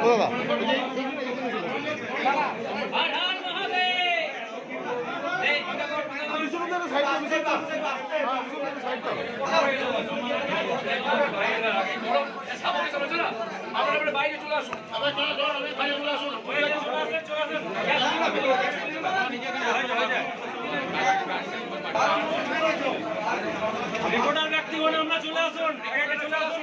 ও দাদা বাইরে চলে আসুন বাইরে চলে আসুন রিপোর্টার ব্যক্তিগণ আমরা চলে আসুন। চলে আসুন।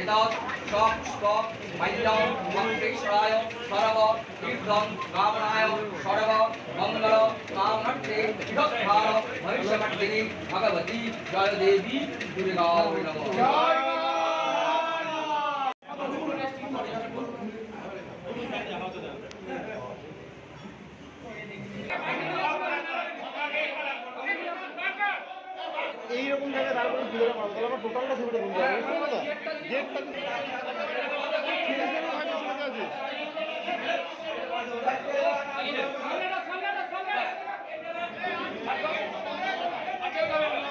এতৎ সব স্বপ মাল্যম মন্ত্রেশ্বরায়, সর্ব, কীর্তন, কামনায়, সর্ব, মঙ্গল, কামনার্থে বিদগ্ধার ভবিষ্যমর্দিনী ভগবতী জয় দেবী দুর্গা নমঃ। এইরকম জায়গায় তারপরে ঘুরে টোটালটা ছবিটা ঘুরতে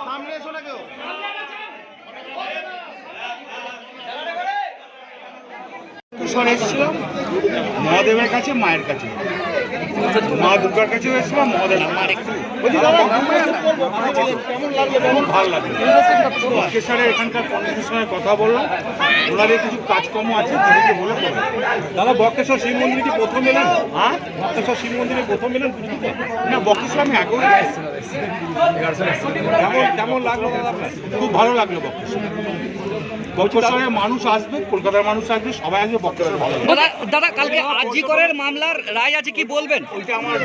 সামনে কেউ। মহাদেবের কাছে মায়ের কাছে। মা দুর্গার কাছেও এসেছিলাম মহাদেবের বলছি, দাদা কেমন কেমন ভালো এখানকার সঙ্গে কথা বললাম। ওনাদের কিছু কাজকর্ম আছে তাদেরকে বলে করব দাদা, বক্রেশ্বর শিব মন্দিরে কি প্রথম এলেন? হ্যাঁ? বক্রেশ্বর শিব মন্দিরে প্রথম এলেন না, বক্রেশ্বর আমি আগেও কেমন কেমন লাগল দাদা খুব ভালো লাগল বক্রেশ্বর। মানুষ আসবে, কলকাতার মানুষ আসবে, সবাই আসবে, বক্রেশ্বর দাদা কালকে আজি করের মামলার রায় আছে কি বলবেন? ওইটা আমার